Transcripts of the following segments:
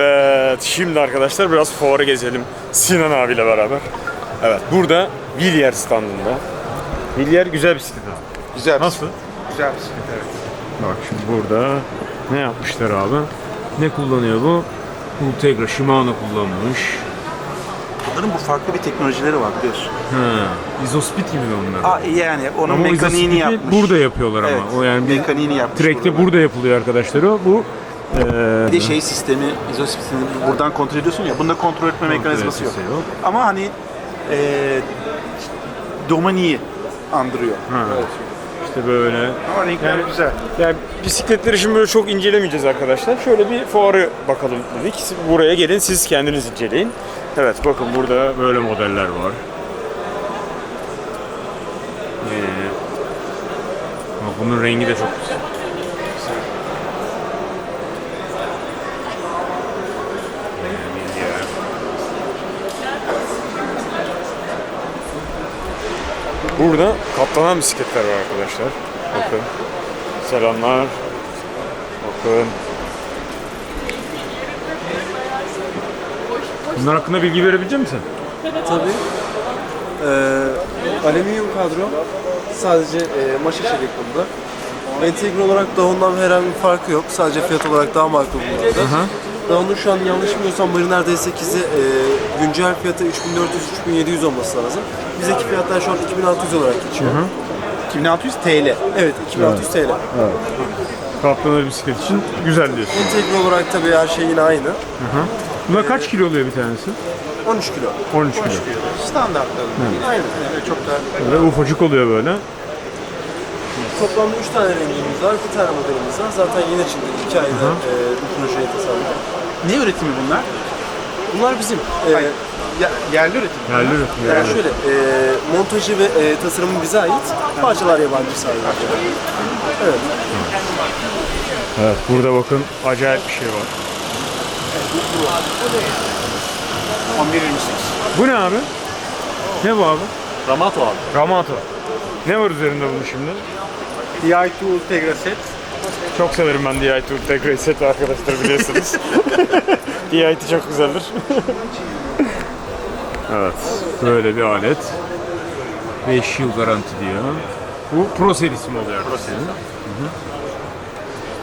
Evet, şimdi arkadaşlar biraz fuarı gezelim Sinan abiyle beraber. Evet, burada Villiers standında. Villiers güzel bisiklet abi. Güzel. Nasıl? Güzel bisiklet evet. Bak şimdi burada ne yapmışlar abi? Ne kullanıyor bu? Ultegra, Shimano kullanmış. Bunların bu farklı bir teknolojileri var biliyorsun. Ha, Izospit gibi mi onlar? Aa, yani onun Ama o mekaniğini Izospit'i yapmış. burada yapıyorlar ama. Evet, O yani bir mekaniğini yapmış. Track'te burada. burada yapılıyor arkadaşlar o. Bu eee Bir de şey sistemi, izosistemi buradan kontrol ediyorsun ya. Bunda kontrol etme mekanizması yok. yok. Ama hani e, Domani'yi andırıyor. Ha. İşte böyle. Ama renkler Yani- güzel. Yani bisikletleri şimdi böyle çok incelemeyeceğiz arkadaşlar. Şöyle bir fuarı bakalım dedik. Buraya gelin siz kendiniz inceleyin. Evet bakın burada böyle modeller var. Ee, bunun rengi de çok güzel. Ee, bir diğer. Burada katlanan bisikletler var arkadaşlar. Bakın. Selamlar. Bakın. Bunlar hakkında bilgi verebilecek misin? Tabii. Ee, alüminyum kadro. Sadece e, maşa çelik bunda. Entegre olarak Dahon'dan herhangi bir farkı yok. Sadece fiyat olarak daha makul bunlarda. Dahon'un şu an yanlış bilmiyorsam Mariner D8'i e, güncel fiyatı 3400-3700 olması lazım. Bizdeki fiyatlar şu an 2600 olarak geçiyor. 2600 TL. Evet 2600 TL. Katlanır bisiklet için güzel diyorsun. Entegre olarak tabii her şey yine aynı. Bunlar kaç kilo oluyor bir tanesi? 13 kilo. 13 kilo. Standartlarında. Aynen. Evet, çok da Ve ufacık oluyor böyle. Toplamda 3 tane rengimiz var, 2 tane modelimiz var. Zaten yeni çıktı 2 ayda e, bu projeye tasarladık. Ne üretimi bunlar? Bunlar bizim. E, Ya, yerli üretim. Yerli üretim. Yani yerli. şöyle, e, montajı ve e, tasarımı bize ait, parçalar yabancı sadece. Evet. Evet burada bakın acayip bir şey var. 11.28. Bu ne abi? Ne bu abi? Ramato abi. Ramato. Ne var üzerinde bunun şimdi? DI2 Ultegra set. Çok severim ben DI Tour Tekrar set arkadaşlar biliyorsunuz. DIT çok güzeldir. evet, böyle bir alet. 5 yıl garanti diyor. Bu Pro serisi mi oluyor? Pro serisi.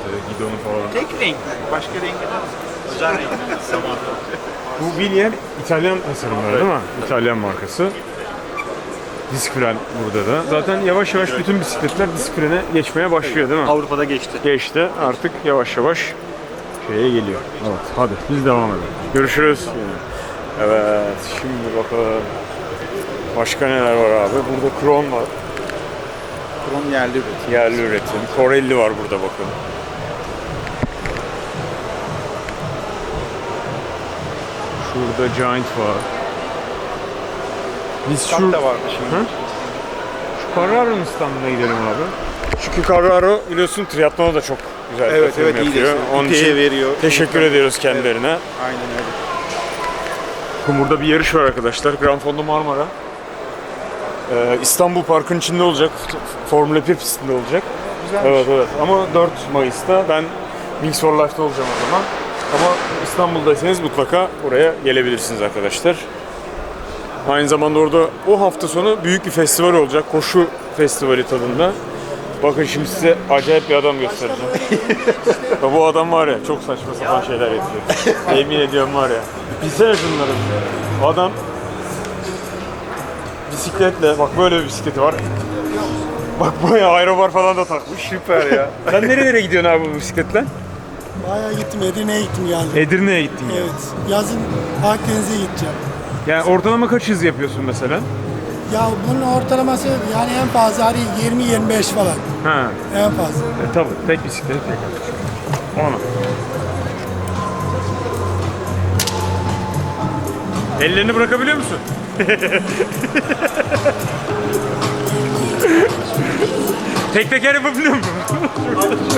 İşte gidonu falan. Tek renk. Başka renk Özel renk. Bu Villier İtalyan tasarımları değil mi? İtalyan markası. Disk fren burada da. Zaten yavaş yavaş bütün bisikletler disk frene geçmeye başlıyor değil mi? Avrupa'da geçti. geçti. Artık yavaş yavaş şeye geliyor. Evet, hadi biz devam edelim. Görüşürüz. Evet, şimdi bakalım. Başka neler var abi? Burada Kron var. Kron yerli üretim. Yerli üretim. Corelli var burada bakın. Şurada Giant var. Biz şu, da vardı şimdi. Hı? şu Carraro'nun standına gidelim abi. Çünkü Carraro biliyorsun triatlona da çok güzel Evet evet iyi yapıyor. de. Onun için veriyor. teşekkür ediyoruz kendilerine. Aynen öyle. Burada bir yarış var arkadaşlar. Grand Fondo Marmara. Ee, İstanbul Park'ın içinde olacak. Formula 1 pistinde olacak. Güzelmiş. Evet evet. Ama 4 Mayıs'ta ben Wings for Life'da olacağım o zaman. Ama İstanbul'daysanız mutlaka oraya gelebilirsiniz arkadaşlar. Aynı zamanda orada o hafta sonu büyük bir festival olacak. Koşu festivali tadında. Bakın şimdi size acayip bir adam göstereceğim. ya bu adam var ya çok saçma sapan şeyler yapıyor. Yemin ediyorum var ya. Bilsene şunları. Adam bisikletle bak böyle bir bisikleti var. Bak buraya aerobar falan da takmış. Süper ya. Sen nerelere gidiyorsun abi bu bisikletle? Bayağı gittim, Edirne'ye gittim geldim. Edirne'ye gittin ya. Evet, yazın Akdeniz'e gideceğim. Yani ortalama kaç hız yapıyorsun mesela? Ya bunun ortalaması yani en fazla hani 20-25 falan. Ha. En fazla. E, tabii tek bisiklet tek. Onu. Ellerini bırakabiliyor musun? tek teker yapabiliyor musun?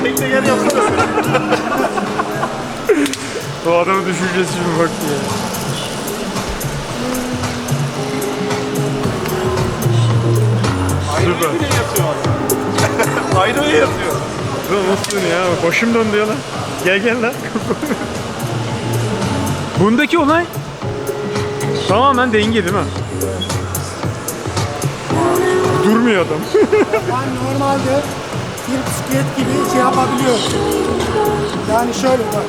Tek teker yapsana. o adamın düşüncesi bir bak ya. Süper. Ayrı yatıyor. Lan nasıl ya? Başım döndü ya lan. Gel gel lan. Bundaki olay tamamen denge değil mi? Durmuyor adam. Yani normalde bir bisiklet gibi şey yapabiliyor. Yani şöyle bak.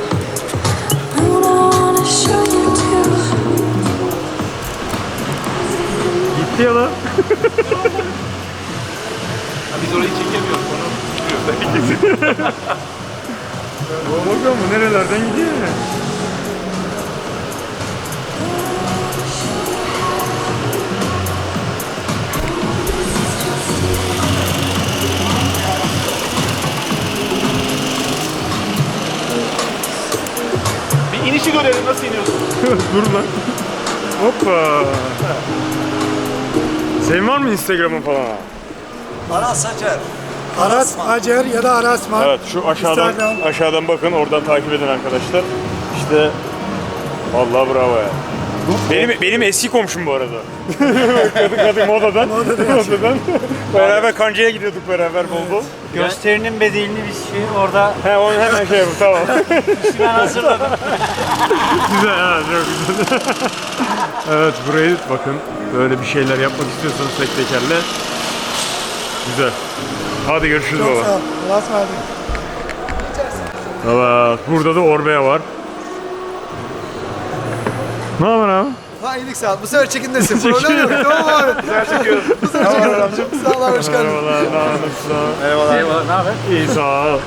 Gitti ya lan. Biz orayı çekemiyoruz. Baba bakıyor mu nerelerden gidiyor ya. Bir inişi görelim nasıl iniyorsun. Dur lan. Hoppa. Senin var mı Instagram'ın falan? Aras Hacer. Aras Hacer ya da Arasman. Evet şu aşağıdan Instagram. aşağıdan bakın oradan takip edin arkadaşlar. İşte vallahi bravo ya. Benim benim eski komşum bu arada. kadın kadın modadan. modadan. beraber kancaya gidiyorduk beraber bol bol. Gösterinin bedelini biz şey orada He onu hemen şey yapın tamam. ben hazırladım. güzel ha çok güzel. evet burayı bakın böyle bir şeyler yapmak istiyorsanız tek tekerle. Güzel. Hadi görüşürüz Çok baba. sağ ol. Allah'a ısmarladık. Evet burada da Orbea var. Ne haber abi? Ha iyilik sağ ol. Bu sefer çekindesin. Problem yok. Tamam abi. Sefer çekiyorum. Bu sefer çekiyorum. Sağ ol abi. Hoş geldin. Merhabalar, nasılsın? Merhabalar. ne haber? İyi sağ ol.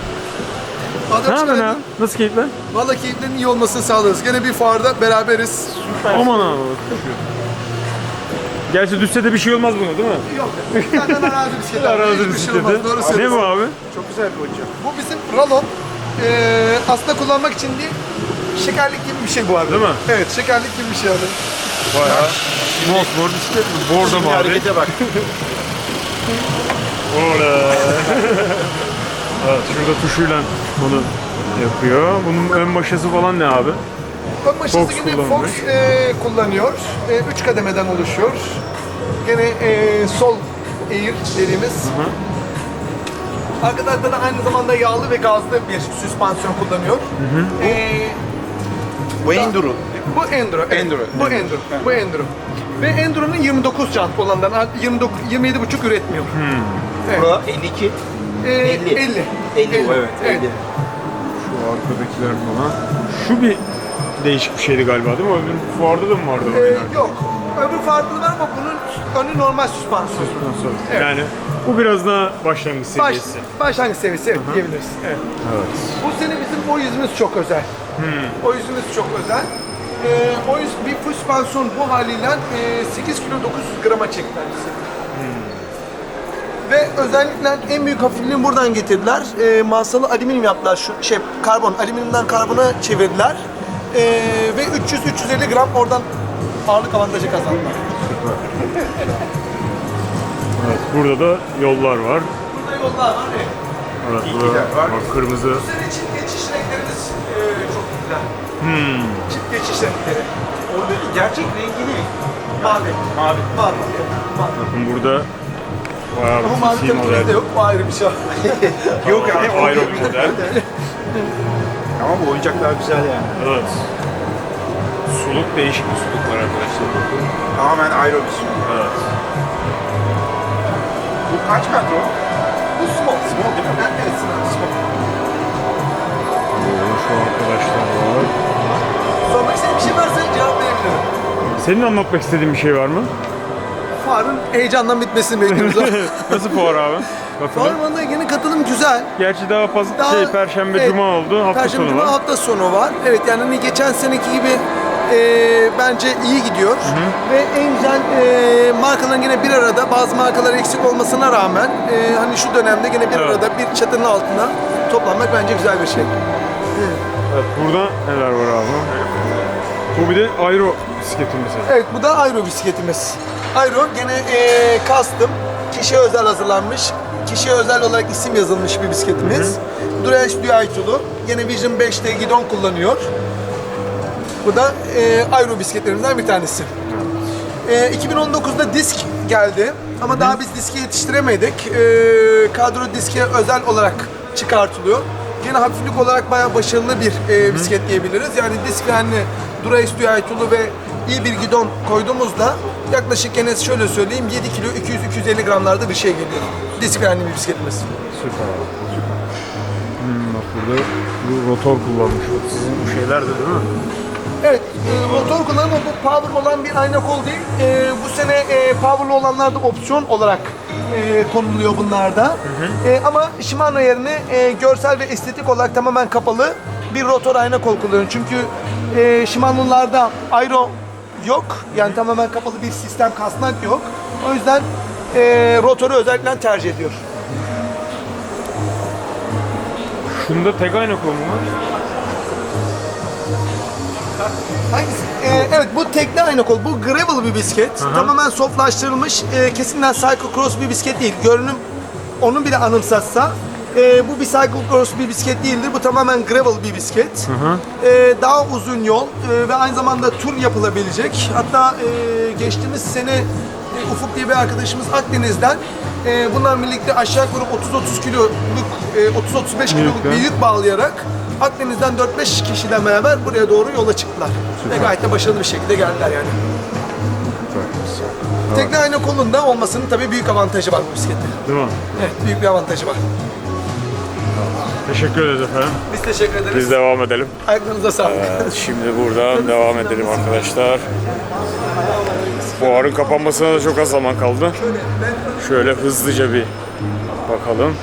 Ne haber abi? Nasıl keyifler? Valla keyiflerin iyi olmasını sağlıyoruz. Gene bir fuarda beraberiz. Aman abi. Gerçi düşse de bir şey olmaz buna değil mi? Yok. Zaten arazi bisikleti. Arazi Hiçbir şey bisikleti. olmaz. Doğru Ne söylüyorsun. bu abi? Çok güzel bir oyuncak. Bu bizim Ralon. Ee, aslında kullanmak için değil, şekerlik gibi bir şey bu abi. Değil mi? Evet, şekerlik gibi bir şey abi. Bayağı mosmor bisiklet mi? Bordo Bir mavi. harekete bak. Oley. evet şurada tuşuyla bunu yapıyor. Bunun ön maşası falan ne abi? Ön maşası Fox yine kullanmış. Fox e, kullanıyor. E, üç kademeden oluşuyor. Gene e, sol air dediğimiz. Arka tarafta da aynı zamanda yağlı ve gazlı bir süspansiyon kullanıyor. E, Bu Enduro. bu Enduro. evet. Enduro. Bu Enduro. Bu Enduro. Ve Enduro'nun 29 jant olandan 29 27,5 üretmiyor. Evet. Bu 52. E, 50. 50. 50 bu evet. 50. Şu arkadakiler falan. Şu bir değişik bir şeydi galiba değil mi? Öbür fuarda da mı vardı? o E, yani? yok. Öbür farklı var ama bunun önü normal süspansiyon. Nasıl? Evet. Yani bu biraz daha başlangıç Baş, seviyesi. başlangıç seviyesi evet, diyebiliriz. Evet. Evet. Bu sene bizim o yüzümüz çok özel. O yüzümüz çok özel. Ee, o yüz bir süspansiyon bu haliyle e, 8 kilo 900 grama çektiler bize. Ve özellikle en büyük hafifliğini buradan getirdiler. E, masalı alüminyum yaptılar şu şey karbon, alüminyumdan karbona çevirdiler. E, ve 300-350 gram oradan ağırlık avantajı kazandılar. evet. Burada da yollar var. Burada yollar var. Evet. Evet, İyi burada var. bak kırmızı. Bu sene çift geçiş renklerimiz e, çok güzel. Çift geçiş renkleri. Oradaki gerçek rengi ne? Mavi. Mavi. Mavi. Mavi. Bakın burada bayağı Ama bir mavi model. bizde yok. Bu ayrı bir şey. Yok yani. Ayrı bir model. Ama bu oyuncaklar güzel yani. Evet. Suluk değişik bir suluk var arkadaşlar. Tamamen ayrı bir şey. Evet. Bu kaç metre? Bu small. Small değil mi? Evet, small. small. Burada şu arkadaşlar var. Sormak istediğin bir şey varsa cevap verebilirim. Senin anlatmak istediğin bir şey var mı? Fuarın heyecandan bitmesini bekliyoruz. Nasıl fuar abi? Katılım. Fuarın yeni katılım güzel. Gerçi daha fazla Daha- şey Perşembe evet, Cuma oldu. Hafta Perşembe sonu Cuma var. hafta sonu var. Evet yani hani geçen seneki gibi e, bence iyi gidiyor. Ve en güzel e, markaların yine bir arada bazı markalar eksik olmasına rağmen e, hani şu dönemde yine bir Evet. arada bir çatının altında toplanmak bence güzel bir şey. Evet, burada neler var abi? Bu bir de Aero bisikletimiz. Evet bu da Aero bisikletimiz. Aero gene eee custom, kişiye özel hazırlanmış, kişiye özel olarak isim yazılmış bir bisikletimiz. Durex Duaitulu, gene Vision 5'te gidon kullanıyor. Bu da eee Aero bisikletlerimizden bir tanesi. Eee 2019'da disk geldi ama daha biz diski yetiştiremedik. Eee kadro diske özel olarak çıkartılıyor. gene hafiflik olarak bayağı başarılı bir e, bisiklet diyebiliriz. Yani disk frenli, Dura-S Dual ve iyi bir gidon koyduğumuzda yaklaşık gene şöyle söyleyeyim 7 kilo 200-250 gramlarda bir şey geliyor. Disk frenli bir bisikletimiz. Süper. Süper. Hmm, bak burada bu rotor kullanmış. Sizin bu şeyler de değil mi? Evet, e, motor kullanımı bu power olan bir ayna kol değil. E, bu sene e, powerlı olanlarda opsiyon olarak e, konuluyor bunlarda. E, ama Shimano yerine e, görsel ve estetik olarak tamamen kapalı bir rotor ayna kol kullanıyor. Çünkü e, Shimano'larda aero yok. Yani tamamen kapalı bir sistem kasnak yok. O yüzden e, rotoru özellikle tercih ediyor. Şunda tek aynı kol mu var? Hangisi? Ee, evet bu tekne aynı kol. Bu gravel bir bisiklet. Tamamen softlaştırılmış. E, kesinlikle cyclocross bir bisiklet değil. Görünüm onun bile anımsatsa e, bu bir cyclocross bir bisiklet değildir. Bu tamamen gravel bir bisiklet. E, daha uzun yol e, ve aynı zamanda tur yapılabilecek. Hatta e, geçtiğimiz sene e, Ufuk diye bir arkadaşımız Akdeniz'den e, bunlarla birlikte aşağı yukarı 30-30 kiloluk, e, 30-35 kiloluk bir yük bağlayarak Akdeniz'den 4-5 kişiden beraber buraya doğru yola çıktılar. Ve gayet de başarılı bir şekilde geldiler yani. Tekne ayna kolunda olmasının tabii büyük avantajı var bu bisiklette. Değil mi? Evet, büyük bir avantajı var. Teşekkür ederiz efendim. Biz teşekkür ederiz. Biz devam edelim. Ayaklarınıza sağlık. Evet, şimdi buradan devam edelim arkadaşlar. Fuarın kapanmasına da çok az zaman kaldı. Şöyle hızlıca bir bakalım.